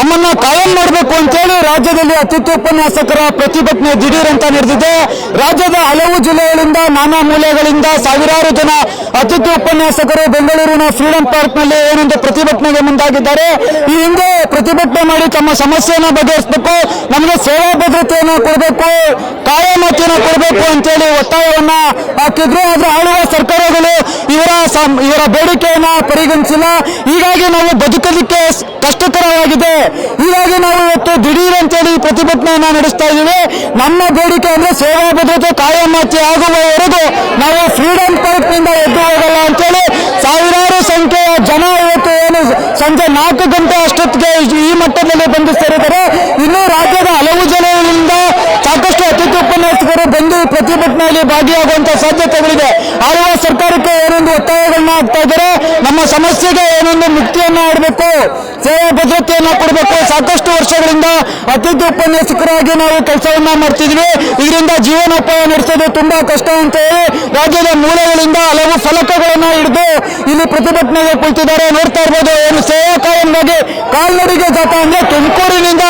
ನಮ್ಮನ್ನ ಕಾಯಂ ಮಾಡಬೇಕು ಅಂತೇಳಿ ರಾಜ್ಯದಲ್ಲಿ ಅತಿಥಿ ಉಪನ್ಯಾಸಕರ ಪ್ರತಿಭಟನೆ ದಿಢೀರ್ ಅಂತ ನಡೆದಿದೆ. ರಾಜ್ಯದ ಹಲವು ಜಿಲ್ಲೆಗಳಿಂದ ನಾನಾ ಮೂಲೆಗಳಿಂದ ಸಾವಿರಾರು ಜನ ಅತಿಥಿ ಉಪನ್ಯಾಸಕರು ಬೆಂಗಳೂರಿನ ಫ್ರೀಡಂ ಪಾರ್ಕ್ನಲ್ಲಿ ಏನೊಂದು ಪ್ರತಿಭಟನೆಗೆ ಮುಂದಾಗಿದ್ದಾರೆ. ಈ ಹಿಂದೆ ಪ್ರತಿಭಟನೆ ಮಾಡಿ ತಮ್ಮ ಸಮಸ್ಯೆಯನ್ನು ಬಗೆಹರಿಸಬೇಕು, ನಮಗೆ ಸೇವಾ ಭದ್ರತೆಯನ್ನು ಕೊಡಬೇಕು, ಕಾಯಮತಿಯನ್ನು ಕೊಡಬೇಕು ಅಂತೇಳಿ ಒತ್ತಾಯವನ್ನ ಹಾಕಿದ್ರು. ಆದ್ರೆ ಆಳುವ ಸರ್ಕಾರಗಳು ಇವರ ಇವರ ಬೇಡಿಕೆಯನ್ನ ಪರಿಗಣಿಸಿಲ್ಲ. ಹೀಗಾಗಿ ನಾವು ಬದುಕಲಿಕ್ಕೆ ಕಷ್ಟಕರವಾಗಿದೆ. ಹೀಗಾಗಿ ನಾವು ಇವತ್ತು ದಿಢೀರ್ ಅಂತೇಳಿ ಪ್ರತಿಭಟನೆಯನ್ನ ನಡೆಸ್ತಾ ಇದ್ದೀವಿ. ನಮ್ಮ ಬೇಡಿಕೆ ಅಂದ್ರೆ ಸೇವಾ ಭದ್ರತೆ ಕಾಯಮತಿ ಆಗುವವರೆಗೂ ನಾವು ಫ್ರೀಡಂ ಪಾರ್ಕ್ನಿಂದ ಎದ್ದು ಹೋಗಲ್ಲ ಅಂತೇಳಿ ಸಾವಿರಾರು ಸಂಖ್ಯೆಯ ಜನ ಇವತ್ತು ಸಂಜೆ ನಾಲ್ಕು ಗಂಟೆ ಅಷ್ಟೊತ್ತಿಗೆ ಈ ಮಟ್ಟದಲ್ಲಿ ಬಂದು ಸೇರಿದರೆ ಇನ್ನು ರಾಜ್ಯದ ಹಲವು ಜಿಲ್ಲೆಗಳಿಂದ ಸಾಕಷ್ಟು ಅತಿಥಿ ಉಪನ್ಯಾಸಕರು ಬಂದು ಪ್ರತಿಭಟನೆಯಲ್ಲಿ ಭಾಗಿಯಾಗುವಂತ ಸಾಧ್ಯತೆಗಳಿದೆ. ಆಳುವ ಸರ್ಕಾರಕ್ಕೆ ಏನೊಂದು ಒತ್ತಾಯಗಳನ್ನ ಆಗ್ತಾ ಇದ್ದಾರೆ. ನಮ್ಮ ಸಮಸ್ಯೆಗೆ ಏನೊಂದು ಮುಕ್ತಿಯನ್ನ ಆಡಬೇಕು ಸೇವಾ ಭದ್ರತೆಯನ್ನ ಕೊಡಬೇಕು. ಸಾಕಷ್ಟು ವರ್ಷಗಳಿಂದ ಅತಿಥಿ ಉಪನ್ಯಾಸಕರಾಗಿ ನಾವು ಕೆಲಸವನ್ನ ಮಾಡ್ತಿದ್ವಿ. ಇದರಿಂದ ಜೀವನೋಪಾಯ ನಡೆಸೋದು ತುಂಬಾ ಕಷ್ಟ ಅಂತ ಹೇಳಿ ರಾಜ್ಯದ ಮೂಲೆಗಳಿಂದ ಹಲವು ಫಲಕಗಳನ್ನ ಹಿಡಿದು ಇಲ್ಲಿ ಪ್ರತಿಭಟನೆಗೆ ಕುಳಿತಿದ್ದಾರೆ. ನೋಡ್ತಾ ಏನು ಸೇವಾ ಕಾಯಂಗಾಗಿ ಕಾಲ್ನಡಿಗೆ ಜಾತ ಅಂದ್ರೆ ತುಮಕೂರಿನಿಂದ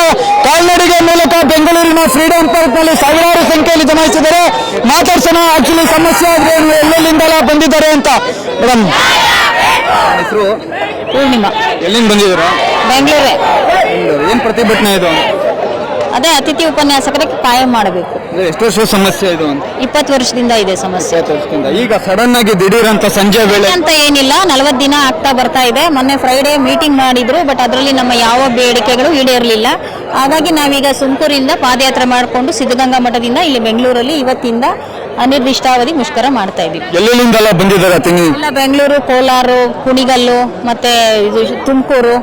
ಕಾಲ್ನಡಿಗೆ ಮೂಲಕ ಬೆಂಗಳೂರಿನ ಫ್ರೀಡಂ ಪಾರ್ಕ್ನಲ್ಲಿ ಸಾವಿರಾರು ಸಂಖ್ಯೆಯಲ್ಲಿ ಜಮಾಯಿಸಿದ್ದಾರೆ ಮಾತಾಡ್ಸೋಣ ಆಕ್ಚುಲಿ ಸಮಸ್ಯೆ ಆದ್ರೆ ಎಲ್ಲೆಲ್ಲಿಂದಲ ಎಲ್ಲೆಲ್ಲಿಂದೆಲ್ಲ ಬಂದಿದ್ದಾರೆ ಅಂತ ಮೇಡಮ್ ಹೆಸರು? ಪೂರ್ಣಿಮಾ. ಎಲ್ಲಿಂದ ಬಂದಿದ್ದೀರಾ? ಬೆಂಗಳೂರೇ. ಏನ್ ಪ್ರತಿಭಟನೆ ಇದು? ಅದೇ ಅತಿಥಿ ಉಪನ್ಯಾಸಕರಿಗೆ ಕಾಯಂ ಮಾಡಬೇಕು. ಎಷ್ಟು ವರ್ಷ ಸಮಸ್ಯೆ ಇದು ಅಂತ. ಇಪ್ಪತ್ತು ವರ್ಷದಿಂದ ಇದೆ ಸಮಸ್ಯೆ. ಈಗ ಸಡನ್ ಆಗಿ ದಿಢೀರ್ ಅಂತ ಸಂಜೆ ವೇಳೆ ಅಂತ ಏನಿಲ್ಲ. ನಲವತ್ತು ದಿನ ಆಗ್ತಾ ಬರ್ತಾ ಇದೆ. ಮೊನ್ನೆ ಫ್ರೈಡೇ ಮೀಟಿಂಗ್ ಮಾಡಿದ್ರು ಬಟ್ ಅದರಲ್ಲಿ ನಮ್ಮ ಯಾವ ಬೇಡಿಕೆಗಳು ಈಡೇರಲಿಲ್ಲ. ಹಾಗಾಗಿ ನಾವೀಗ ಸುಮಕೂರಿಂದ ಪಾದಯಾತ್ರೆ ಮಾಡಿಕೊಂಡು ಸಿದ್ಧಗಂಗಾ ಮಠದಿಂದ ಇಲ್ಲಿ ಬೆಂಗಳೂರಲ್ಲಿ ಇವತ್ತಿಂದ ಅನಿರ್ದಿಷ್ಟಾವಧಿ ಮುಷ್ಕರ ಮಾಡ್ತಾ ಇದ್ದೀವಿ. ಎಲ್ಲೆಲ್ಲಿಂದೆಲ್ಲ ಬಂದಿದ್ದಾರೆ ಎಲ್ಲ ಬೆಂಗಳೂರು ಕೋಲಾರು ಕುಣಿಗಲ್ಲು ಮತ್ತೆ ಇದು ತುಮಕೂರು.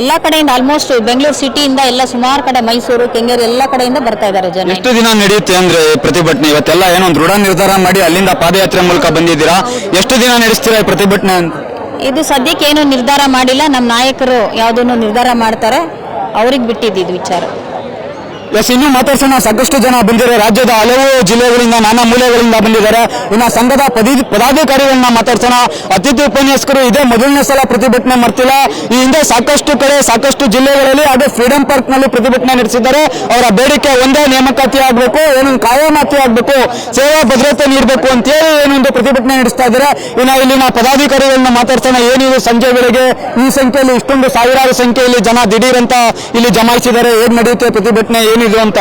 ಎಲ್ಲ ಕಡೆಯಿಂದ ಆಲ್ಮೋಸ್ಟ್ ಬೆಂಗಳೂರು ಸಿಟಿಯಿಂದ ಎಲ್ಲ ಸುಮಾರು ಕಡೆ ಮೈಸೂರು ಕೆಂಗೇರಿ ಎಲ್ಲ ಕಡೆಯಿಂದ ಬರ್ತಾ ಇದ್ದಾರೆ ಜನ. ಎಷ್ಟು ದಿನ ನಡೆಯುತ್ತೆ ಅಂದ್ರೆ ಪ್ರತಿಭಟನೆ? ಇವತ್ತೆಲ್ಲ ಏನೋ ಒಂದು ದೃಢ ನಿರ್ಧಾರ ಮಾಡಿ ಅಲ್ಲಿಂದ ಪಾದಯಾತ್ರೆ ಮೂಲಕ ಬಂದಿದ್ದೀರಾ? ಎಷ್ಟು ದಿನ ನಡೆಸ್ತೀರಾ ಈ ಪ್ರತಿಭಟನೆ ಅಂತ? ಇದು ಸದ್ಯಕ್ಕೆ ಏನು ನಿರ್ಧಾರ ಮಾಡಿಲ್ಲ. ನಮ್ಮ ನಾಯಕರು ಯಾವುದನ್ನು ನಿರ್ಧಾರ ಮಾಡ್ತಾರೆ ಅವ್ರಿಗೆ ಬಿಟ್ಟಿದ್ದು ವಿಚಾರ. ಎಸ್, ಇನ್ನೂ ಮಾತಾಡ್ಸೋಣ. ಸಾಕಷ್ಟು ಜನ ಬಂದಿದ್ದಾರೆ. ರಾಜ್ಯದ ಹಲವು ಜಿಲ್ಲೆಗಳಿಂದ, ನಾನಾ ಮೂಲೆಗಳಿಂದ ಬಂದಿದ್ದಾರೆ. ಇನ್ನು ಸಂಘದ ಪದಿ, ಪದಾಧಿಕಾರಿಗಳನ್ನ ಮಾತಾಡ್ಸೋಣ. ಅತಿಥಿ ಉಪನ್ಯಾಸಕರು ಇದೇ ಮೊದಲನೇ ಸಲ ಪ್ರತಿಭಟನೆ ಮಾಡ್ತಿಲ್ಲ. ಈ ಹಿಂದೆ ಸಾಕಷ್ಟು ಕಡೆ, ಸಾಕಷ್ಟು ಜಿಲ್ಲೆಗಳಲ್ಲಿ ಹಾಗೂ ಫ್ರೀಡಂ ಪಾರ್ಕ್ನಲ್ಲಿ ಪ್ರತಿಭಟನೆ ನಡೆಸಿದ್ದಾರೆ. ಅವರ ಬೇಡಿಕೆ ಒಂದೇ ನೇಮಕಾತಿ ಆಗ್ಬೇಕು, ಏನೊಂದು ಕಾಯಮಾತಿ ಆಗ್ಬೇಕು, ಸೇವಾ ಭದ್ರತೆ ನೀಡಬೇಕು ಅಂತ ಹೇಳಿ ಏನೊಂದು ಪ್ರತಿಭಟನೆ ನಡೆಸ್ತಾ ಇದ್ದಾರೆ. ಇನ್ನು ಇಲ್ಲಿನ ಪದಾಧಿಕಾರಿಗಳನ್ನ ಮಾತಾಡ್ಸೋಣ. ಏನಿದೆ ಸಂಜೆ ವೇಳೆಗೆ? ಈ ಸಂಖ್ಯೆಯಲ್ಲಿ ಇಷ್ಟೊಂದು ಸಾವಿರಾರು ಸಂಖ್ಯೆಯಲ್ಲಿ ಜನ ದಿಢೀರ್ ಅಂತ ಇಲ್ಲಿ ಜಮಾಯಿಸಿದ್ದಾರೆ. ಏನ್ ನಡೆಯುತ್ತೆ ಪ್ರತಿಭಟನೆ? ಏನಿದೆ ಅಂತ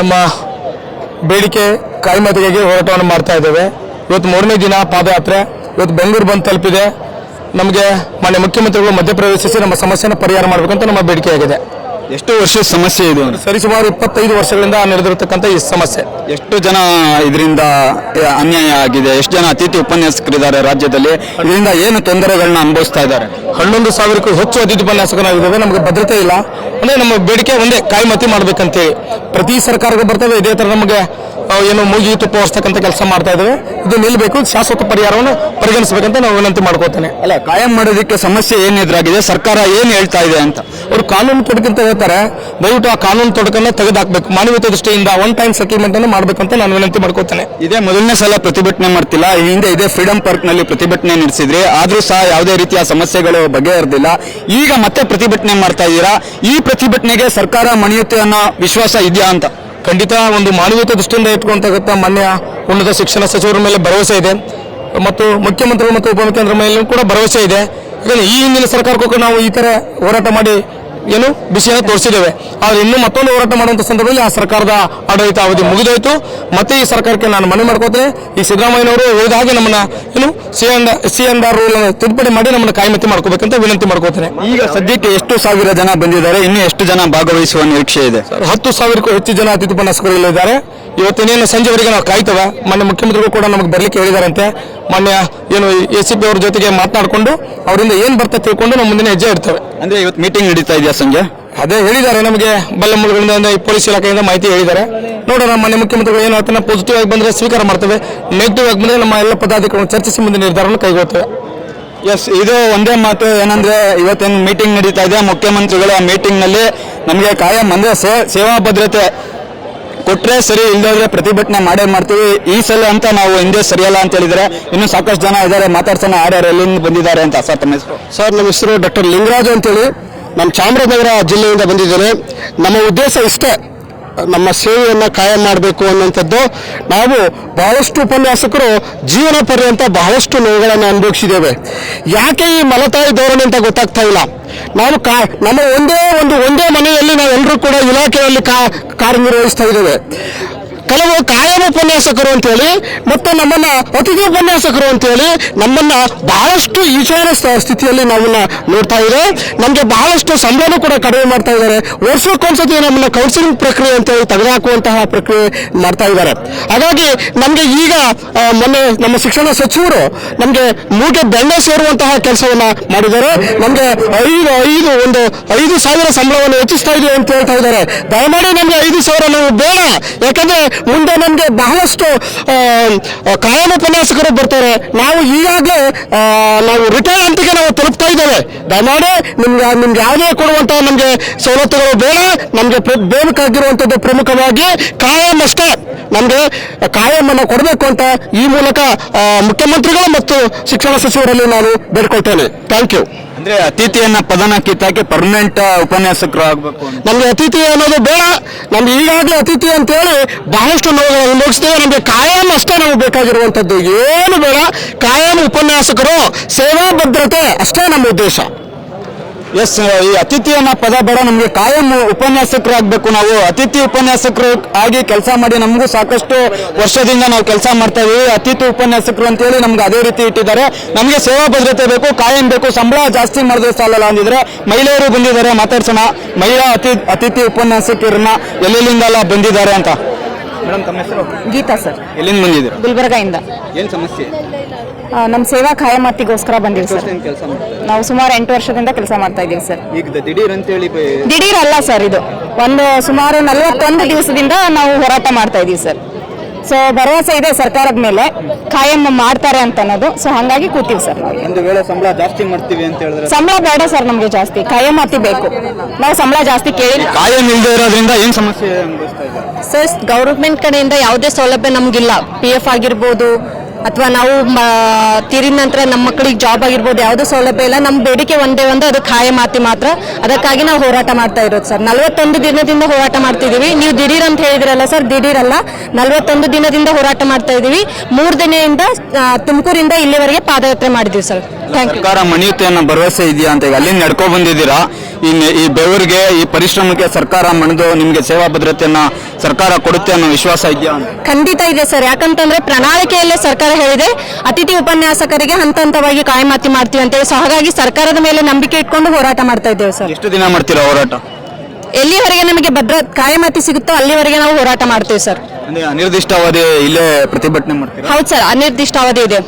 ನಮ್ಮ ಬೇಡಿಕೆ ಕಾಯಿಮತಿಗೆ ಹೋರಾಟವನ್ನು ಮಾಡ್ತಾ ಇದ್ದೇವೆ. ಇವತ್ತು ಮೂರನೇ ದಿನ ಪಾದಯಾತ್ರೆ, ಇವತ್ತು ಬೆಂಗಳೂರು ಬಂದು ತಲುಪಿದೆ. ನಮಗೆ ಮಾನ್ಯ ಮುಖ್ಯಮಂತ್ರಿಗಳು ಮಧ್ಯಪ್ರವೇಶಿಸಿ ನಮ್ಮ ಸಮಸ್ಯೆನ ಪರಿಹಾರ ಮಾಡಬೇಕಂತ ನಮ್ಮ ಬೇಡಿಕೆಯಾಗಿದೆ. ಎಷ್ಟು ವರ್ಷದ ಸಮಸ್ಯೆ ಇದು ಸರಿಸುಮಾರು ಇಪ್ಪತ್ತೈದು ವರ್ಷಗಳಿಂದ ನಡೆದಿರತಕ್ಕಂಥ ಈ ಸಮಸ್ಯೆ. ಎಷ್ಟು ಜನ ಇದರಿಂದ ಅನ್ಯಾಯ ಆಗಿದೆ ಎಷ್ಟು ಜನ ಅತಿಥಿ ಉಪನ್ಯಾಸಕರಿದ್ದಾರೆ ರಾಜ್ಯದಲ್ಲಿ ಇದರಿಂದ ಏನು ತೊಂದರೆಗಳನ್ನ ಅನುಭವಿಸ್ತಾ ಇದ್ದಾರೆ? ಹನ್ನೊಂದು ಸಾವಿರಕ್ಕೂ ಹೆಚ್ಚು ಅತಿಥಿ ಉಪನ್ಯಾಸಕರಾಗಿದ್ದಾವೆ ನಮಗೆ ಭದ್ರತೆ ಇಲ್ಲ. ಅಂದ್ರೆ ನಮ್ಮ ಬೇಡಿಕೆ ಒಂದೇ ಕಾಯಿಮತಿ ಮಾಡ್ಬೇಕಂತೇಳಿ. ಪ್ರತಿ ಸರ್ಕಾರಕ್ಕೆ ಬರ್ತವೆ ಇದೇ ತರ ನಮಗೆ ಏನು ಮೂಗಿ ತುಪ್ಪ ಹೊಸ್ತಕ್ಕಂಥ ಕೆಲಸ ಮಾಡ್ತಾ ಇದ್ದೇವೆ ಇದು ನಿಲ್ಲಬೇಕು ಶಾಶ್ವತ ಪರಿಹಾರವನ್ನು ಪರಿಗಣಿಸಬೇಕಂತ ನಾವು ವಿನಂತಿ ಮಾಡ್ಕೋತೇನೆ. ಅಲ್ಲ ಕಾಯಂ ಮಾಡೋದಕ್ಕೆ ಸಮಸ್ಯೆ ಏನು ಎದುರಾಗಿದೆ? ಸರ್ಕಾರ ಏನು ಹೇಳ್ತಾ ಇದೆ ಅಂತ. ಅವರು ಕಾನೂನು ತೊಡಕಂತ ಹೇಳ್ತಾರೆ ದಯವಿಟ್ಟು ಆ ಕಾನೂನು ತೊಡಕನ್ನ ತೆಗೆದಾಕಬೇಕು. ಮಾನವೀಯತೆ ದೃಷ್ಟಿಯಿಂದ ಒನ್ ಟೈಮ್ ಸೆಟಲ್ಮೆಂಟ್ ಅನ್ನು ಮಾಡಬೇಕಂತ ನಾನು ವಿನಂತಿ ಮಾಡ್ಕೋತೇನೆ. ಇದೇ ಮೊದಲನೇ ಸಲ ಪ್ರತಿಭಟನೆ ಮಾಡ್ತಿಲ್ಲ ಈ ಹಿಂದೆ ಇದೇ ಫ್ರೀಡಂ ಪಾರ್ಕ್ನಲ್ಲಿ ಪ್ರತಿಭಟನೆ ನಡೆಸಿದ್ರಿ. ಆದ್ರೂ ಸಹ ಯಾವುದೇ ರೀತಿಯ ಸಮಸ್ಯೆಗಳು ಬಗೆಹರಿದಿಲ್ಲ. ಈಗ ಮತ್ತೆ ಪ್ರತಿಭಟನೆ ಮಾಡ್ತಾ ಇದ್ದೀರಾ? ಈ ಪ್ರತಿಭಟನೆಗೆ ಸರ್ಕಾರ ಮಣಿಯುತ್ತೆ ಅನ್ನೋ ವಿಶ್ವಾಸ ಇದೆಯಾ ಅಂತ? ಖಂಡಿತ ಒಂದು ಮಾನವೀಯತೆ ದೃಷ್ಟಿಯಿಂದ ಇಟ್ಕೊಂತಕ್ಕಂಥ ಮಾನ್ಯ ಉನ್ನತ ಶಿಕ್ಷಣ ಸಚಿವರ ಮೇಲೆ ಭರವಸೆ ಇದೆ. ಮತ್ತು ಮುಖ್ಯಮಂತ್ರಿಗಳು ಮತ್ತು ಉಪಮುಖ್ಯಮಂತ್ರಿ ಮೇಲೂ ಕೂಡ ಭರವಸೆ ಇದೆ. ಈ ಹಿಂದಿನ ಸರ್ಕಾರಕ್ಕೂ ನಾವು ಈ ತರ ಹೋರಾಟ ಮಾಡಿ ಏನು ಬಿಸಿಯನ್ನು ತೋರಿಸಿದ್ದೇವೆ. ಆದರೆ ಇನ್ನೂ ಮತ್ತೊಂದು ಹೋರಾಟ ಮಾಡುವಂತ ಸಂದರ್ಭದಲ್ಲಿ ಆ ಸರ್ಕಾರದ ಆಡಳಿತ ಅವಧಿ ಮುಗಿದೋಯ್ತು. ಮತ್ತೆ ಈ ಸರ್ಕಾರಕ್ಕೆ ನಾನು ಮನವಿ ಮಾಡ್ಕೋತೇನೆ. ಈ ಸಿದ್ದರಾಮಯ್ಯನವರು ಉಳಿದ ಹಾಗೆ ನಮ್ಮನ್ನ ಏನು C N C R rule ತಿದ್ದುಪಡಿ ಮಾಡಿ ನಮ್ಮನ್ನ ಕಾಯ್ಮತಿ ಮಾಡ್ಕೋಬೇಕಂತ ವಿನಂತಿ ಮಾಡ್ಕೋತೇನೆ. ಈಗ ಸದ್ಯಕ್ಕೆ ಎಷ್ಟು ಸಾವಿರ ಜನ ಬಂದಿದ್ದಾರೆ? ಇನ್ನೂ ಎಷ್ಟು ಜನ ಭಾಗವಹಿಸುವ ನಿರೀಕ್ಷೆ ಇದೆ? ಹತ್ತು ಸಾವಿರಕ್ಕೂ ಹೆಚ್ಚು ಜನ ಅತಿಥಿ ಉಪನ್ಯಾಸಕರು ಇಲ್ಲಿದ್ದಾರೆ ಇವತ್ತಿನೇನು ಸಂಜೆವರೆಗೆ ನಾವು ಕಾಯ್ತೇವೆ? ಮೊನ್ನೆ ಮುಖ್ಯಮಂತ್ರಿಗಳು ಕೂಡ ನಮಗೆ ಬರಲಿಕ್ಕೆ ಹೇಳಿದಾರಂತೆ. ಮಾನ್ಯ ಏನು ಎ ಸಿ ಪಿ ಅವ್ರ ಜೊತೆಗೆ ಮಾತನಾಡಿಕೊಂಡು ಅವರಿಂದ ಏನು ಬರ್ತಾ ತಿಳ್ಕೊಂಡು ನಮ್ಮ ಮುಂದಿನ ಹೆಜ್ಜೆ ಇಡ್ತೇವೆ. ಅಂದ್ರೆ ಇವತ್ತು ಮೀಟಿಂಗ್ ನಡೀತಾ ಇದೆಯಾ ಸಂಜೆ? ಅದೇ ಹೇಳಿದ್ದಾರೆ ನಮಗೆ ಬಲ್ಲ ಮೂಲಗಳಿಂದ ಪೊಲೀಸ್ ಇಲಾಖೆಯಿಂದ ಮಾಹಿತಿ ಹೇಳಿದ್ದಾರೆ. ನೋಡೋಣ ಮೊನ್ನೆ ಮುಖ್ಯಮಂತ್ರಿಗಳು ಏನು ಹೇಳ್ತಾನೆ ಪಾಸಿಟಿವ್ ಆಗಿ ಬಂದರೆ ಸ್ವೀಕಾರ ಮಾಡ್ತೇವೆ. ನೆಗೆಟಿವ್ ಆಗಿ ಬಂದರೆ ನಮ್ಮ ಎಲ್ಲ ಪದಾಧಿಕಾರಿಗಳು ಚರ್ಚಿಸಿ ಮುಂದಿನ ನಿರ್ಧಾರವನ್ನು ಕೈಗೊಳ್ತೇವೆ. ಎಸ್ ಇದು ಒಂದೇ ಮಾತು ಏನಂದ್ರೆ ಇವತ್ತೇನು ಮೀಟಿಂಗ್ ನಡೀತಾ ಇದೆ ಮುಖ್ಯಮಂತ್ರಿಗಳ ಆ ಮೀಟಿಂಗ್ನಲ್ಲಿ ನಮಗೆ ಕಾಯಂ ಅಂದ್ರೆ ಸೇವಾ ಭದ್ರತೆ ಕೊಟ್ರೆ ಸರಿ ಇಲ್ಲದ್ರೆ ಪ್ರತಿಭಟನೆ ಮಾಡೇ ಮಾಡ್ತೀವಿ. ಈ ಸಲ ಅಂತ ನಾವು ಹಿಂದೆ ಸರಿಯಲ್ಲ ಅಂತ ಹೇಳಿದ್ರೆ ಇನ್ನು ಸಾಕಷ್ಟು ಜನ ಇದ್ದಾರೆ, ಮಾತಾಡ್ಸೋಣ ಯಾರ್ಯಾರು ಎಲ್ಲಿಂದ ಬಂದಿದ್ದಾರೆ ಅಂತ. ಸರ್, ತಮ್ಮ ಹೆಸರು? ಸರ್, ನಮ್ಮ ಹೆಸರು ಡಾಕ್ಟರ್ ಲಿಂಗರಾಜ್ ಅಂತೇಳಿ. ನಮ್ಮ ಚಾಮರಾಜನಗರ ಜಿಲ್ಲೆಯಿಂದ ಬಂದಿದ್ದೇನೆ. ನಮ್ಮ ಉದ್ದೇಶ ಇಷ್ಟೇ, ನಮ್ಮ ಸೇವೆಯನ್ನು ಕಾಯಂ ಮಾಡಬೇಕು ಅನ್ನುವಂಥದ್ದು. ನಾವು ಬಹಳಷ್ಟು ಉಪನ್ಯಾಸಕರು ಜೀವನ ಪರ್ಯಂತ ಬಹಳಷ್ಟು ನೋವುಗಳನ್ನು ಅನುಭವಿಸಿದ್ದೇವೆ. ಯಾಕೆ ಈ ಮಲತಾಯಿ ಧೋರಣೆ ಅಂತ ಗೊತ್ತಾಗ್ತಾ ಇಲ್ಲ. ನಾವು ಕಾ ನಮ್ಮ ಒಂದೇ ಒಂದು, ಒಂದೇ ಮನೆಯಲ್ಲಿ ನಾವೆಲ್ಲರೂ ಕೂಡ ಇಲಾಖೆಯಲ್ಲಿ ಕಾ ಕಾರ್ಯನಿರ್ವಹಿಸ್ತಾ ಇದ್ದೇವೆ ಕೆಲವು ಕಾಯಂ ಉಪನ್ಯಾಸಕರು ಅಂತೇಳಿ ಮತ್ತು ನಮ್ಮನ್ನ ಅತಿಥಿ ಉಪನ್ಯಾಸಕರು ಅಂತೇಳಿ ನಮ್ಮನ್ನ ಬಹಳಷ್ಟು ಈಶಾನ ಸ್ಥಿತಿಯಲ್ಲಿ ನಮ್ಮನ್ನ ನೋಡ್ತಾ ಇದೆ ನಮಗೆ ಬಹಳಷ್ಟು ಸಂಬಳನೂ ಕೂಡ ಕಡಿಮೆ ಮಾಡ್ತಾ ಇದ್ದಾರೆ. ವರ್ಷಕ್ಕೊಂದ್ಸತಿ ನಮ್ಮನ್ನ ಕೌನ್ಸಿಲಿಂಗ್ ಪ್ರಕ್ರಿಯೆ ಅಂತೇಳಿ ತೆಗೆದುಹಾಕುವಂತಹ ಪ್ರಕ್ರಿಯೆ ಮಾಡ್ತಾ ಇದ್ದಾರೆ. ಹಾಗಾಗಿ ನಮಗೆ ಈಗ ಮೊನ್ನೆ ನಮ್ಮ ಶಿಕ್ಷಣ ಸಚಿವರು ನಮಗೆ ಮೂಗೆ ಬೆಣ್ಣೆ ಸೇರುವಂತಹ ಕೆಲಸವನ್ನ ಮಾಡಿದ್ದಾರೆ. ನಮಗೆ ಐದು ಐದು, ಒಂದು, ಐದು ಸಾವಿರ ಸಂಬಳವನ್ನು ಹೆಚ್ಚಿಸ್ತಾ ಇದೆ ಅಂತ ಹೇಳ್ತಾ ಇದ್ದಾರೆ. ದಯಮಾಡಿ ನಮಗೆ ಐದು ಸಾವಿರ ನಾವು ಬೇಡ. ಯಾಕಂದ್ರೆ ಮುಂದೆ ನಮಗೆ ಬಹಳಷ್ಟು ಆ, ಆ, ಕಾಯಂ ಉಪನ್ಯಾಸಕರು ಬರ್ತಾರೆ. ನಾವು ಈಗಾಗಲೇ ನಾವು ರಿಟೈರ್ ಅಂತಿಗೆ ನಾವು ತಲುಪ್ತಾ ಇದ್ದೇವೆ. ದಯಮಾಡಿ ನಿಮ್ಗೆ ನಿಮ್ಗೆ ಯಾವುದೇ ಕೊಡುವಂತಹ ನಮಗೆ ಸವಲತ್ತುಗಳು ಬೇಡ. ನಮಗೆ ಬೇಕಾಗಿರುವಂಥದ್ದು ಪ್ರಮುಖವಾಗಿ ಕಾಯಂ ಅಷ್ಟೇ. ನಮಗೆ ಕಾಯಮನ್ನು ಕೊಡಬೇಕು ಅಂತ ಈ ಮೂಲಕ ಮುಖ್ಯಮಂತ್ರಿಗಳು ಮತ್ತು ಶಿಕ್ಷಣ ಸಚಿವರಲ್ಲಿ ನಾನು ಬೇಡ್ಕೊಳ್ತೇನೆ. Thank you. ಅಂದ್ರೆ ಅತಿಥಿಯನ್ನ ಪದನ ಕಿತ್ತಾಕಿ ಪರ್ಮನೆಂಟ್ ಉಪನ್ಯಾಸಕರು ಆಗ್ಬೇಕು ನಮ್ಗೆ ಅತಿಥಿ ಅನ್ನೋದು ಬೇಡ. ನಮ್ಗೆ ಈಗಾಗಲೇ ಅತಿಥಿ ಅಂತೇಳಿ ಬಹಳಷ್ಟು ನಾವು ಅನುಭವಿಸ್ತೇವೆ. ನಮಗೆ ಕಾಯಂ ಅಷ್ಟೇ ನಮಗೆ ಬೇಕಾಗಿರುವಂಥದ್ದು ಏನು ಬೇಡ. ಕಾಯಂ ಉಪನ್ಯಾಸಕರು, ಸೇವಾ ಭದ್ರತೆ ಅಷ್ಟೇ ನಮ್ಮ ಉದ್ದೇಶ. ಎಸ್ ಈ ಅತಿಥಿಯನ್ನ ಪದ ಬೇಡ ನಮ್ಗೆ ಕಾಯಂ ಉಪನ್ಯಾಸಕರು ಆಗ್ಬೇಕು ನಾವು. ಅತಿಥಿ ಉಪನ್ಯಾಸಕರು ಆಗಿ ಕೆಲಸ ಮಾಡಿ ನಮಗೂ ಸಾಕಷ್ಟು ವರ್ಷದಿಂದ ನಾವು ಕೆಲಸ ಮಾಡ್ತಾ ಇದೀವಿ. ಅತಿಥಿ ಉಪನ್ಯಾಸಕರು ಅಂತೇಳಿ ನಮ್ಗೆ ಅದೇ ರೀತಿ ಇಟ್ಟಿದ್ದಾರೆ. ನಮಗೆ ಸೇವಾ ಭದ್ರತೆ ಬೇಕು ಕಾಯಂ ಬೇಕು. ಸಂಬಳ ಜಾಸ್ತಿ ಮಾಡಿದ್ರೆ ಸಾಲಲ್ಲ ಅಂದಿದ್ರೆ ಮಹಿಳೆಯರು ಬಂದಿದ್ದಾರೆ. ಮಾತಾಡ್ಸೋಣ. ಮಹಿಳಾ ಅತಿ ಅತಿಥಿ ಉಪನ್ಯಾಸಕರನ್ನ ಎಲ್ಲೆಲ್ಲಿಂದಲ್ಲ ಬಂದಿದ್ದಾರೆ ಅಂತ? ಮೇಡಮ್ ತಮ್ಮ ಹೆಸರು? ಗೀತಾ ಸರ್. ಎಲ್ಲಿಂದ ಬಂದಿದ್ದೀರಾ? ಗುಲ್ಬರ್ಗಾಯಿಂದ. ಏನ್ ಸಮಸ್ಯೆ? ನಮ್ಮ ಸೇವಾ ಖಾಯಮಾತಿಗೋಸ್ಕರ ಬಂದಿವಿ ಸರ್. ಕೆಲಸ ಮಾಡ್ತಾರೆ ನಾವು ಸುಮಾರು ಎಂಟು ವರ್ಷದಿಂದ ಕೆಲಸ ಮಾಡ್ತಾ ಇದ್ದೀವಿ ಸರ್. ಈಗ ದಿಢೀರ್ ಅಂತೇಳಿ ದಿಢೀರ್ ಅಲ್ಲ ಸರ್ ಇದು. ಒಂದು ಸುಮಾರು ನಲವತ್ತೊಂದು ದಿವಸದಿಂದ ನಾವು ಹೋರಾಟ ಮಾಡ್ತಾ ಇದ್ದೀವಿ ಸರ್. ಸೊ ಭರವಸೆ ಇದೆ ಸರ್ಕಾರದ ಮೇಲೆ. ಖಾಯಂ ಮಾಡ್ತಾರೆ ಅಂತ ಅನ್ನೋದು. ಸೊ ಹಾಗಾಗಿ ಕೂತೀವಿ ಸರ್ ನಾವು. ಒಂದು ವೇಳೆ ಸಂಬಳ ಜಾಸ್ತಿ ಮಾಡ್ತೀವಿ ಅಂತ ಹೇಳಿದ್ರೆ? ಸಂಬಳ ಬೇಡ ಸರ್ ನಮಗೆ ಜಾಸ್ತಿ. ಖಾಯಂ ಅತಿ ಬೇಕು ನಾವು ಸಂಬಳ ಜಾಸ್ತಿ ಕೇಳಿ ಕಾಯಂ ಇಲ್ಲದೆ ಇರೋದ್ರಿಂದ ಏನ್ ಸಮಸ್ಯೆ ಅನುಭವಿಸ್ತಾ ಇದ್ದಾರೆ? ಸರ್ ಗೌರ್ಮೆಂಟ್ ಕಡೆಯಿಂದ ಯಾವುದೇ ಸೌಲಭ್ಯ ನಮಗಿಲ್ಲ. ಪಿ ಎಫ್ ಆಗಿರ್ಬೋದು ಅಥವಾ ನಾವು ತೀರಿದ ನಂತರ ನಮ್ಮ ಮಕ್ಕಳಿಗೆ ಜಾಬ್ ಆಗಿರ್ಬೋದು, ಯಾವುದೇ ಸೌಲಭ್ಯ ಇಲ್ಲ. ನಮ್ಮ ಬೇಡಿಕೆ ಒಂದೇ ಒಂದು, ಅದು ಖಾಯ ಮಾತಿ ಮಾತ್ರ. ಅದಕ್ಕಾಗಿ ನಾವು ಹೋರಾಟ ಮಾಡ್ತಾ ಇರೋದು, ಸರ್. ನಲವತ್ತೊಂದು ದಿನದಿಂದ ಹೋರಾಟ ಮಾಡ್ತಿದ್ದೀವಿ. ನೀವು ದಿಢೀರ್ ಅಂತ ಹೇಳಿದ್ರಲ್ಲ, ಸರ್, ದಿಢೀರಲ್ಲ. ನಲವತ್ತೊಂದು ದಿನದಿಂದ ಹೋರಾಟ ಮಾಡ್ತಾ ಇದ್ದೀವಿ. ಮೂರು ದಿನದಿಂದ ತುಮಕೂರಿಂದ ಇಲ್ಲಿವರೆಗೆ ಪಾದಯಾತ್ರೆ ಮಾಡಿದ್ದೀವಿ, ಸರ್. ಥ್ಯಾಂಕ್ ಯು ಭರವಸೆ ಇದೆಯಾ ಅಂತ ಈಗ? ಅಲ್ಲಿ ನಡ್ಕೊ ಬಂದಿದ್ದೀರಾ? ಈ ಈ ಬೆವರಿಗೆ ಈ ಪರಿಶ್ರಮಕ್ಕೆ ಸರ್ಕಾರ ಮಣಿದು ನಿಮ್ಗೆ ಸೇವಾ ಭದ್ರತೆಯನ್ನ ಸರ್ಕಾರ ಕೊಡುತ್ತೆ ಅನ್ನೋ ವಿಶ್ವಾಸ ಇದೆಯಾ ಖಂಡಿತ ಇದೆ ಸರ್. ಯಾಕಂತಂದ್ರೆ ಪ್ರಣಾಳಿಕೆಯಲ್ಲೇ ಸರ್ಕಾರ ಹೇಳಿದೆ ಅತಿಥಿ ಉಪನ್ಯಾಸಕರಿಗೆ ಹಂತ ಹಂತವಾಗಿ ಕಾಯಮಾತಿ ಮಾಡ್ತೀವಿ ಅಂತೇಳಿ. ಸೊ ಹಾಗಾಗಿ ಸರ್ಕಾರದ ಮೇಲೆ ನಂಬಿಕೆ ಇಟ್ಕೊಂಡು ಹೋರಾಟ ಮಾಡ್ತಾ ಇದ್ದೇವೆ ಸರ್. ಎಷ್ಟು ದಿನ ಮಾಡ್ತೀರಾ ಹೋರಾಟ? ಎಲ್ಲಿವರೆಗೆ ನಮಗೆ ಭದ್ರ ಕಾಯಮಾತಿ ಸಿಗುತ್ತೋ ಅಲ್ಲಿವರೆಗೆ ನಾವು ಹೋರಾಟ ಮಾಡ್ತೇವೆ ಸರ್. ಅನಿರ್ದಿಷ್ಟಾವಧಿ ಇಲ್ಲೇ ಪ್ರತಿಭಟನೆ ಮಾಡ್ತೀರಾ? ಹೌದು ಸರ್ ಅನಿರ್ದಿಷ್ಟ ಅವಧಿ ಇದೆ.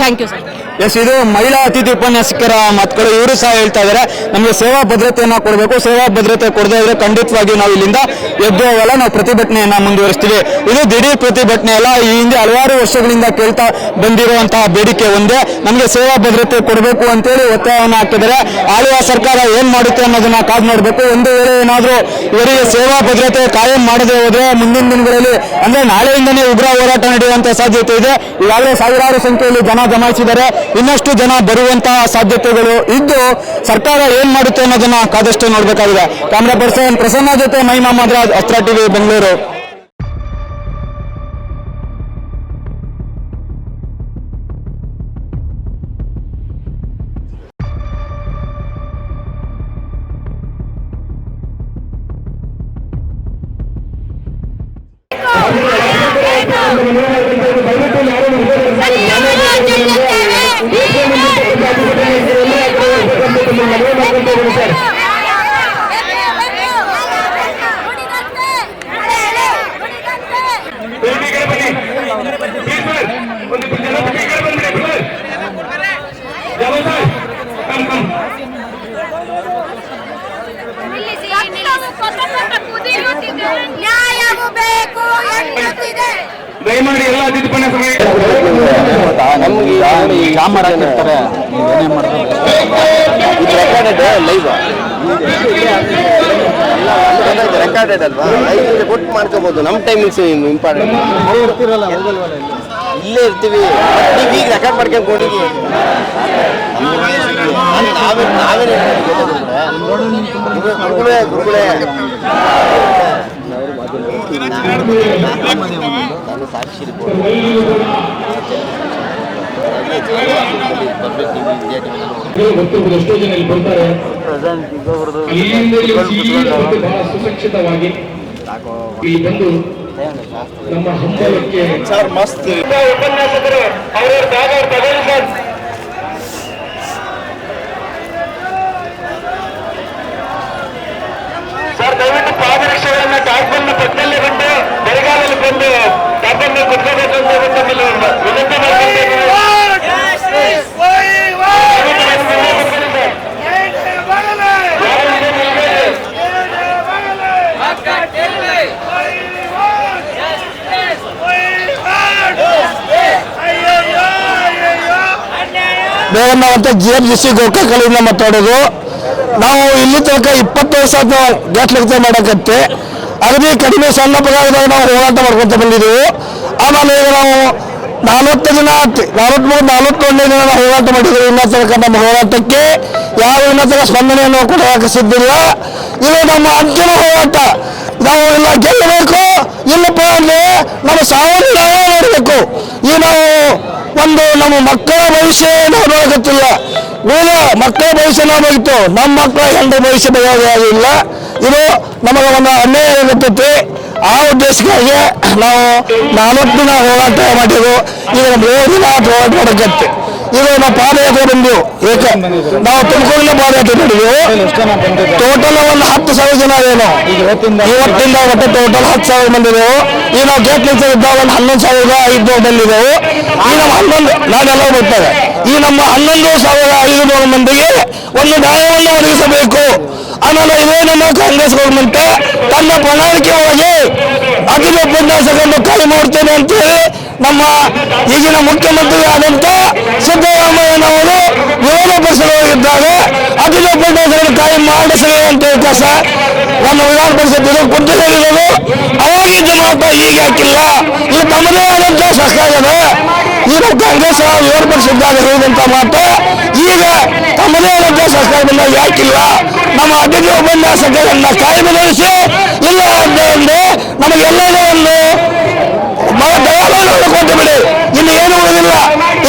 ಥ್ಯಾಂಕ್ ಯು ಸರ್ ಎಸ್ ಇದು ಮಹಿಳಾ ಅತಿಥಿ ಉಪನ್ಯಾಸಕರ ಮಾತುಗಳು. ಇವರು ಸಹ ಹೇಳ್ತಾ ಇದ್ದಾರೆ, ನಮಗೆ ಸೇವಾ ಭದ್ರತೆಯನ್ನ ಕೊಡಬೇಕು. ಸೇವಾ ಭದ್ರತೆ ಕೊಡದೇ ಇದ್ರೆ ಖಂಡಿತವಾಗಿ ನಾವು ಇಲ್ಲಿಂದ ಎದ್ದು ಹೋಗಲ್ಲ, ನಾವು ಪ್ರತಿಭಟನೆಯನ್ನ ಮುಂದುವರಿಸ್ತೀವಿ. ಇದು ದಿಢೀರ್ ಪ್ರತಿಭಟನೆ ಅಲ್ಲ, ಈ ಹಿಂದೆ ಹಲವಾರು ವರ್ಷಗಳಿಂದ ಕೇಳ್ತಾ ಬಂದಿರುವಂತಹ ಬೇಡಿಕೆ ಒಂದೇ. ನಮಗೆ ಸೇವಾ ಭದ್ರತೆ ಕೊಡಬೇಕು ಅಂತೇಳಿ ಒತ್ತಾಯವನ್ನು ಹಾಕಿದ್ದಾರೆ. ಆಳುವ ಸರ್ಕಾರ ಏನ್ ಮಾಡುತ್ತೆ ಅನ್ನೋದನ್ನ ಕಾದು ನೋಡಬೇಕು. ಒಂದು ವೇಳೆ ಏನಾದರೂ ಇವರಿಗೆ ಸೇವಾ ಭದ್ರತೆ ಕಾಯಂ ಮಾಡದೆ ಹೋದ್ರೆ ಮುಂದಿನ ದಿನಗಳಲ್ಲಿ, ಅಂದ್ರೆ ನಾಳೆಯಿಂದನೇ ಉಗ್ರ ಹೋರಾಟ ನಡೆಯುವಂತ ಸಾಧ್ಯತೆ ಇದೆ. ಈಗಾಗಲೇ ಸಾವಿರಾರು ಸಂಖ್ಯೆಯಲ್ಲಿ ಜನ ಜಮಾಯಿಸಿದ್ದಾರೆ. ಇನ್ನಷ್ಟು ಜನ ಬರುವಂತಹ ಸಾಧ್ಯತೆಗಳು ಇದ್ದು ಸರ್ಕಾರ ಏನ್ ಮಾಡುತ್ತೆ ಅನ್ನೋದನ್ನ ಕಾದಷ್ಟು ನೋಡಬೇಕಾಗಿದೆ. ಕ್ಯಾಮ್ರಾ ಪರ್ಸನ್ ಪ್ರಸನ್ನ ಜೊತೆ ಮಹಿಮಾ ಮದ್ರಾಜ್, ಅಸ್ತ್ರ ಟಿವಿ, ಬೆಂಗಳೂರು. ಕ್ಯಾಮರಾ ಹಾಕಿರ್ತಾರೆ. ನೀವೇನೇ ರೆಕಾರ್ಡೆಡ್ ಅಲ್ವಾ? ಕೊಟ್ಟು ಮಾಡ್ಕೋಬಹುದು ನಮ್ಮ ಟೈಮಿಂಗ್ಸ್ ಇಂಪಾರ್ಟೆಂಟ್ ಇಲ್ಲೇ ಇರ್ತೀವಿ. ನೀವು ಈಗ ರೆಕಾರ್ಡ್ ಮಾಡ್ಕೊಂಡು ಕೊಡಿಗಿ ನಾವೇ ನಾವೇನೇ ಗುರುಗಳೇ ನಾನು ಸಾಕ್ಷಿ ಎಷ್ಟೋ ಜನ ಇಲ್ಲಿ ಬರ್ತಾರೆ ಇಲ್ಲಿ ನಮ್ಮ ಹಂಬಲಕ್ಕೆ ಸರ್ ಮಸ್ತ್. ಉಪನ್ಯಾಸಕರು ಅವರವ್ರ ಜಾಗ ತಗೊಳ್ಳಿ ಸರ್. ಸರ್ ದಯವಿಟ್ಟು ಪಾದರಕ್ಷೆಗಳನ್ನ ಟಾರ್ಪನ್ನ ಪಕ್ಕದಲ್ಲೇ ಬಂದು ಬೆಳಗಾವಿಯಲ್ಲಿ ಬಂದು ಟಾರ್ಪನ್ನ ಕುತ್ಕೋಬೇಕು ಅಂತ ತಮ್ಮಲ್ಲಿ ವಿನಂತಿ ಮಾಡ್ಕೊಳ್ತೇನೆ. ಅಂತ ಜಿ ಎಂ ಜಿ ಸಿ ಗೋಕಾಕಲ್ಲಿಂದ ಮಾತಾಡೋದು. ನಾವು ಇಲ್ಲಿ ತನಕ ಇಪ್ಪತ್ತು ವರ್ಷ ಗೇಟ್ ಲೆಕ್ಕ ಮಾಡಕತ್ತೆ. ಅಗದಿ ಕಡಿಮೆ ಸಣ್ಣ ಪಗಾರದಾಗ ನಾವು ಹೋರಾಟ ಮಾಡ್ಕೊಂತ ಬಂದಿದ್ದೆವು. ಆಮೇಲೆ ಈಗ ನಾವು ನಲವತ್ತು ದಿನ ನಲವತ್ಮೂರು ನಲವತ್ತೊಂದನೇ ದಿನ ನಾವು ಹೋರಾಟ ಮಾಡಿದ್ರು ಇನ್ನೂ ತನಕ ನಮ್ಮ ಹೋರಾಟಕ್ಕೆ ಯಾವ ಇನ್ನೂ ತನಕ ಸ್ಪಂದನೆಯನ್ನು ಕೊಡೋಕೆ ಸಿದ್ಧಿಲ್ಲ. ಇದು ನಮ್ಮ ಅಂತಿಮ ಹೋರಾಟ. ನಾವು ಇಲ್ಲ ಗೆಲ್ಲಬೇಕು ಇಲ್ಲಪ್ಪ ಅಂದ್ರೆ ನಮ್ಮ ಸಾವಿರ ನಾವೇ ಮಾಡಬೇಕು ಈ ನಾವು ಒಂದು ನಮ್ಮ ಮಕ್ಕಳ ಭವಿಷ್ಯ ನಾವು ನೋಡಕತ್ತಿಲ್ಲ ನೀನು ಮಕ್ಕಳ ಭವಿಷ್ಯ ನಾವು ಹೋಗಿತ್ತು ನಮ್ಮ ಮಕ್ಕಳ ಹೆಂಡ ಭವಿಷ್ಯ ಬಗೆಹರಿಯಾಗಿಲ್ಲ ಇದು ನಮಗೆ ಒಂದು ಅನ್ಯಾಯ ಆಗುತ್ತೈತಿ ಆ ಉದ್ದೇಶಕ್ಕಾಗಿ ನಾವು ನಾಲ್ಕು ದಿನ ಹೋರಾಟ ಮಾಡಿದ್ರು ಈಗ ಮೂರು ದಿನ ಹೋರಾಟ ಮಾಡಕತ್ತೆ. ಇದು ನಾವು ಪಾದಯಾತ್ರೆ ಬಂದೆವು. ಏಕೆ? ನಾವು ತುಮಕೂರಿನ ಪಾದಯಾತ್ರೆ ಮಾಡಿದೆವು ಟೋಟಲ್ ಒಂದು ಹತ್ತು ಸಾವಿರ ಜನ ಏನು? ಇವತ್ತಿಂದ ಒಟ್ಟು ಟೋಟಲ್ ಹತ್ತು ಸಾವಿರ ಬಂದಿದ್ದೆವು ಈಗ ನಾವು ಗೇಟ್ ನಿಲ್ಸ ಇದ್ದಾಗ ಒಂದು ಹನ್ನೊಂದು ಸಾವಿರದ ಐದುನೂರು ಬಂದಿದ್ದೆವು ಈ ನಮ್ಮ ಹನ್ನೊಂದು ನಾನೆಲ್ಲ ಬರ್ತೇವೆ ಈ ನಮ್ಮ ಹನ್ನೊಂದು ಸಾವಿರ ಐದುನೂರು ಮಂದಿಗೆ ಒಂದು ನ್ಯಾಯವನ್ನು ಒದಗಿಸಬೇಕು. ಆಮೇಲೆ ಇದೇ ನಮ್ಮ ಕಾಂಗ್ರೆಸ್ ಗೌರ್ಮೆಂಟ್ ತನ್ನ ಪ್ರಣಾಳಿಕೆ ಒಳಗೆ ಅಖಿಲ ಉಪನ್ಯಾಸಕರನ್ನು ಕೈ ಮಾಡ್ತೇನೆ ಅಂತೇಳಿ ನಮ್ಮ ಈಗಿನ ಮುಖ್ಯಮಂತ್ರಿ ಆದಂತ ಸಿದ್ದರಾಮಯ್ಯನವರು ವಿರೋಧ ಪಕ್ಷದೊಳಗಿದ್ದಾಗ ಅಖಿಲ ಉಪನ್ಯಾಸಕರನ್ನು ಕೈ ಮಾಡಿಸಲಿ ಅಂತ ಹೇಳಿ ಕೆಲಸ ನಮ್ಮ ವಿಧಾನ ಪರಿಷತ್ ಕುಂತಿರೋದು ಅವಾಗಿದ್ದ ಮಾತ್ರ ಈಗ ಹಾಕಿಲ್ಲ. ಇದು ತಮ್ಮದೇ ಆದಂತ ಸರ್ಕಾರ ಈ ನಮ್ಮ ಕಾಂಗ್ರೆಸ್ ಪಕ್ಷದಾಗ ಹೇಳಿದಂತ ಮಾತು ಈಗ ತಮ್ಮದೇ ಆದಂತ ಸರ್ಕಾರ ಬಂದಾಗ ಯಾಕಿಲ್ಲ. ನಮ್ಮ ಅತಿಥಿ ಉಪನ್ಯಾಸಕರನ್ನ ಕಾಯ್ದುಗೊಳಿಸಿ ಇಲ್ಲ ಅಂತ ಅಂದ್ರೆ ನಮಗೆಲ್ಲದೂ ಒಂದು ದಯಾಳನ್ನು ಕೊಟ್ಟು ಬಿಡಿ. ಇನ್ನು ಏನು ಉಳಿದಿಲ್ಲ.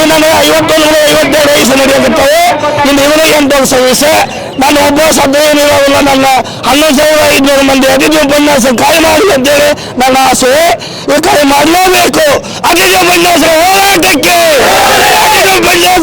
ಇನ್ನು ನನಗೆ ಐವತ್ತೊಂದು ಐವತ್ತೆರಡು ವಯಸ್ಸು ನಡೆಯುತ್ತವೆ. ಇಲ್ಲಿ ಅಂತ ಒಂದು ಸರ್ವಿಸ್ ನಾನು ಒಬ್ಬ ಸದ್ಯ ಏನಿರೋದಿಲ್ಲ ನನ್ನ ಹನ್ನೊಂದು ಸಾವಿರ ಐದುನೂರು ಮಂದಿ ಅತಿಥಿ ಉಪನ್ಯಾಸ ಕಾಯಿ ಮಾಡಿ ಅಂತೇಳಿ ನನ್ನ ಆಸೆ. ಈ ಕಾಯಿ ಮಾಡಲೇಬೇಕು. ಅತಿಥಿ ಉಪನ್ಯಾಸ ಹೋರಾಟಕ್ಕೆ ಅತಿಥಿ ಉಪನ್ಯಾಸರ